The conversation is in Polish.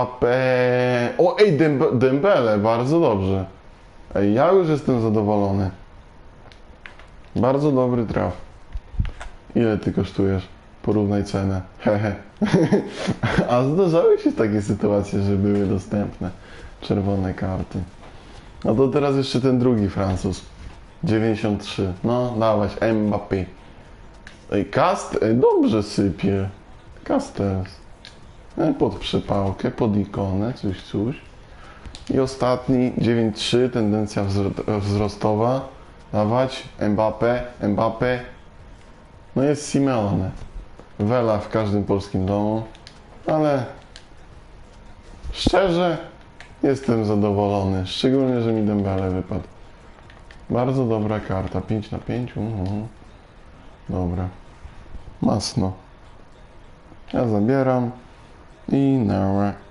Mbappé. O, ej, Dembe- Dembele, bardzo dobrze. Ej, ja już jestem zadowolony. Bardzo dobry traf. Ile ty kosztujesz? Porównaj cenę. Hehe. A zdarzały się takie sytuacje, że były dostępne czerwone karty. No to teraz jeszcze ten drugi Francuz. 93. No, dawać, Mbappé. Ej, Kast, ej, dobrze sypie. Castells. E, Pod przepałkę, pod ikonę, coś, coś. I ostatni, 9-3, tendencja wzro- wzrostowa. Dawać, Mbappé, Mbappé. No jest Simeone. Wela w każdym polskim domu, ale szczerze jestem zadowolony. Szczególnie, że mi Dembele wypadł. Bardzo dobra karta, 5 na 5. Mhm. Dobra. Masno. Ja zabieram i nara.